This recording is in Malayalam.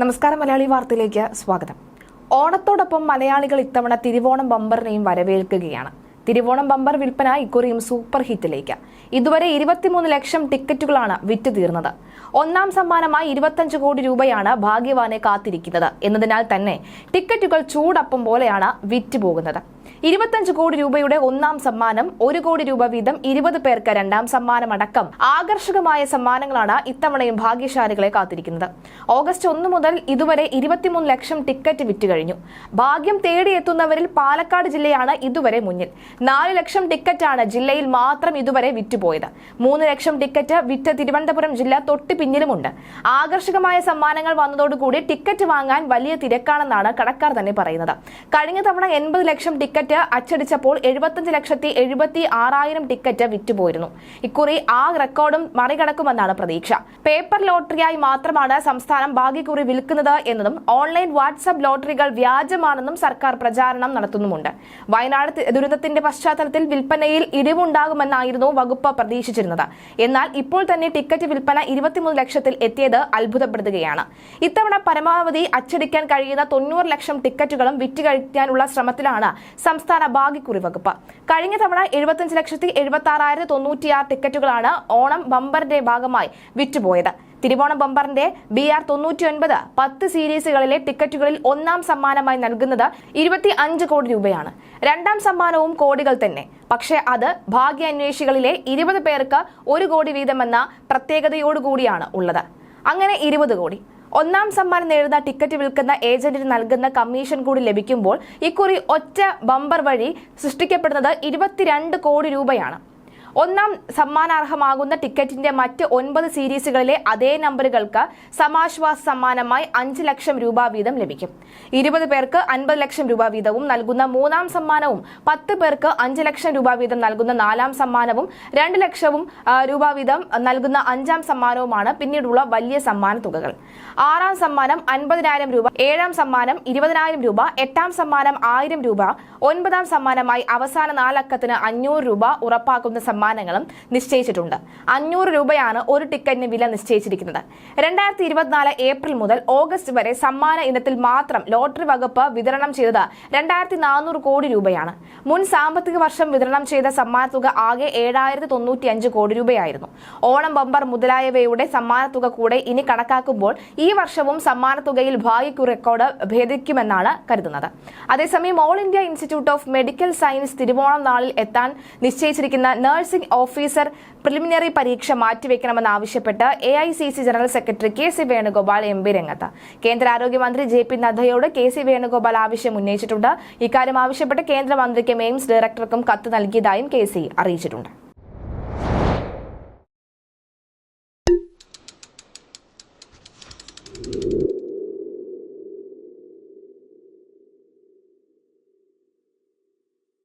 നമസ്കാരം മലയാളി വാർത്തയിലേക്ക് സ്വാഗതം. ഓണത്തോടൊപ്പം മലയാളികൾ ഇത്തവണ തിരുവോണം ബമ്പറിനെയും വരവേൽക്കുകയാണ്. തിരുവോണം ബമ്പർ വിൽപ്പന ഇക്കുറിയും സൂപ്പർ ഹിറ്റിലേക്ക്. ഇതുവരെ ഇരുപത്തിമൂന്ന് ലക്ഷം ടിക്കറ്റുകളാണ് വിറ്റ് തീർന്നത്. ഒന്നാം സമ്മാനമായി ഇരുപത്തഞ്ച് കോടി രൂപയാണ് ഭാഗ്യവാനെ കാത്തിരിക്കുന്നത്. എന്നതിനാൽ തന്നെ ടിക്കറ്റുകൾ ചൂടപ്പം പോലെയാണ് വിറ്റ് പോകുന്നത്. ഇരുപത്തഞ്ച് കോടി രൂപയുടെ ഒന്നാം സമ്മാനം ഒരു കോടി രൂപ വീതം ഇരുപത് പേർക്ക് രണ്ടാം സമ്മാനം അടക്കം ആകർഷകമായ സമ്മാനങ്ങളാണ് ഇത്തവണയും ഭാഗ്യശാലികളെ കാത്തിരിക്കുന്നത്. ഓഗസ്റ്റ് ഒന്ന് മുതൽ ഇതുവരെ ഇരുപത്തിമൂന്ന് ലക്ഷം ടിക്കറ്റ് വിറ്റ് കഴിഞ്ഞു. ഭാഗ്യം തേടിയെത്തുന്നവരിൽ പാലക്കാട് ജില്ലയാണ് ഇതുവരെ മുന്നിൽ. നാല് ലക്ഷം ടിക്കറ്റാണ് ജില്ലയിൽ മാത്രം ഇതുവരെ വിറ്റുപോയത്. മൂന്ന് ലക്ഷം ടിക്കറ്റ് വിറ്റ തിരുവനന്തപുരം ജില്ല തൊട്ട് പിന്നിലുമുണ്ട്. ആകർഷകമായ സമ്മാനങ്ങൾ വന്നതോടുകൂടി ടിക്കറ്റ് വാങ്ങാൻ വലിയ തിരക്കാണെന്നാണ് കടക്കാർ തന്നെ പറയുന്നത്. കഴിഞ്ഞ തവണ എൺപത് ലക്ഷം ടിക്കറ്റ് അച്ചടിച്ചപ്പോൾ എഴുപത്തഞ്ച് ലക്ഷത്തി എഴുപത്തി ആറായിരം ടിക്കറ്റ് വിറ്റുപോയിരുന്നു. ഇക്കുറി ആ റെക്കോർഡും മറികടക്കുമെന്നാണ് പ്രതീക്ഷ. പേപ്പർ ലോട്ടറിയായി മാത്രമാണ് സംസ്ഥാനം ഭാഗ്യക്കുറി വിൽക്കുന്നത് എന്നതും ഓൺലൈൻ വാട്സ്ആപ്പ് ലോട്ടറികൾ വ്യാജമാണെന്നും സർക്കാർ പ്രചാരണം നടത്തുന്നുമുണ്ട്. വയനാട് ദുരന്തത്തിന്റെ പശ്ചാത്തലത്തിൽ വിൽപ്പനയിൽ ഇടിവുണ്ടാകുമെന്നായിരുന്നു വകുപ്പ് പ്രതീക്ഷിച്ചിരുന്നത്. എന്നാൽ ഇപ്പോൾ തന്നെ ടിക്കറ്റ് വിൽപ്പന ഇരുപത്തിമൂന്ന് ലക്ഷത്തിൽ എത്തിയത് അത്ഭുതപ്പെടുത്തുകയാണ്. ഇത്തവണ പരമാവധി അച്ചടിക്കാൻ കഴിയുന്ന തൊണ്ണൂറ് ലക്ഷം ടിക്കറ്റുകളും വിറ്റുകഴിക്കാനുള്ള ശ്രമത്തിലാണ് സംസ്ഥാന ഭാഗ്യക്കുറി വകുപ്പ് കഴിഞ്ഞ തവണ എഴുപത്തിയഞ്ച് ലക്ഷത്തി എഴുപത്തി ആറായിരത്തി തൊണ്ണൂറ്റിയാറ് ടിക്കറ്റുകളാണ് ഓണം ബമ്പറിന്റെ ഭാഗമായി വിറ്റുപോയത്. തിരുവോണം ബമ്പറിന്റെ ബി ആർ തൊണ്ണൂറ്റി ഒൻപത് പത്ത് സീരീസുകളിലെ ടിക്കറ്റുകളിൽ ഒന്നാം സമ്മാനമായി നൽകുന്നത് ഇരുപത്തി അഞ്ച് കോടി രൂപയാണ്. രണ്ടാം സമ്മാനവും കോടികൾ തന്നെ. പക്ഷേ അത് ഭാഗ്യാന്വേഷികളിലെ ഇരുപത് പേർക്ക് ഒരു കോടി വീതമെന്ന പ്രത്യേകതയോടുകൂടിയാണ് ഉള്ളത്. അങ്ങനെ ഇരുപത് കോടി. ഒന്നാം സമ്മാനം നേടുന്ന ടിക്കറ്റ് വിൽക്കുന്ന ഏജന്റിന് നൽകുന്ന കമ്മീഷൻ കൂടി ലഭിക്കുമ്പോൾ ഇക്കുറി ഒറ്റ ബമ്പർ വഴി സൃഷ്ടിക്കപ്പെടുന്നത് ഇരുപത്തിരണ്ട് കോടി രൂപയാണ്. ഒന്നാം സമ്മാനാർഹമാകുന്ന ടിക്കറ്റിന്റെ മറ്റ് ഒൻപത് സീരീസുകളിലെ അതേ നമ്പറുകൾക്ക് സമാശ്വാസ സമ്മാനമായി അഞ്ച് ലക്ഷം രൂപ വീതം ലഭിക്കും. ഇരുപത് പേർക്ക് അൻപത് ലക്ഷം രൂപ വീതവും നൽകുന്ന മൂന്നാം സമ്മാനവും പത്ത് പേർക്ക് അഞ്ച് ലക്ഷം രൂപ വീതം നൽകുന്ന നാലാം സമ്മാനവും രണ്ട് ലക്ഷവും രൂപ വീതം നൽകുന്ന അഞ്ചാം സമ്മാനവുമാണ് പിന്നീടുള്ള വലിയ സമ്മാന തുകകൾ. ആറാം സമ്മാനം അൻപതിനായിരം രൂപ ഏഴാം സമ്മാനം ഇരുപതിനായിരം രൂപ എട്ടാം സമ്മാനം ആയിരം രൂപ ഒൻപതാം സമ്മാനമായി അവസാന നാലക്കത്തിന് അഞ്ഞൂറ് രൂപ ഉറപ്പാക്കുന്ന സമ്മാനങ്ങളും നിശ്ചയിച്ചിട്ടുണ്ട്. അഞ്ഞൂറ് രൂപയാണ് ഒരു ടിക്കറ്റിന് വില നിശ്ചയിച്ചിരിക്കുന്നത്. രണ്ടായിരത്തി ഇരുപത്തിനാല് ഏപ്രിൽ മുതൽ ഓഗസ്റ്റ് വരെ സമ്മാന ഇനത്തിൽ മാത്രം ലോട്ടറി വകുപ്പ് വിതരണം ചെയ്തത് രണ്ടായിരത്തി നാനൂറ് കോടി രൂപയാണ്. മുൻ സാമ്പത്തിക വർഷം വിതരണം ചെയ്ത സമ്മാന തുക ആകെ ഏഴായിരത്തി തൊണ്ണൂറ്റി അഞ്ച് കോടി രൂപയായിരുന്നു. ഓണം ബമ്പർ മുതലായവയുടെ സമ്മാന തുക കൂടെ ഇനി കണക്കാക്കുമ്പോൾ ഈ വർഷവും സമ്മാന തുകയിൽ ഭാഗ്യക്കു റെക്കോർഡ് ഭേദിക്കുമെന്നാണ് കരുതുന്നത്. അതേസമയം all India institute of medical science Thiruvonam നാളിൽ എത്താൻ നിശ്ചയിച്ചിരിക്കുന്ന നഴ്സിംഗ് ഓഫീസർ പ്രിലിമിനറി പരീക്ഷ മാറ്റിവെക്കണമെന്നാവശ്യപ്പെട്ട് A I C C general secretary K C Venugopal M P രംഗത്ത്. കേന്ദ്ര ആരോഗ്യമന്ത്രി ജെ പി നദ്ദയോട് കെ സി വേണുഗോപാൽ ആവശ്യം ഉന്നയിച്ചിട്ടുണ്ട്. ഇക്കാര്യം ആവശ്യപ്പെട്ട് കേന്ദ്രമന്ത്രിക്കും എയിംസ് ഡയറക്ടർക്കും കത്ത് നൽകിയതായും കെ സി അറിയിച്ചിട്ടുണ്ട്.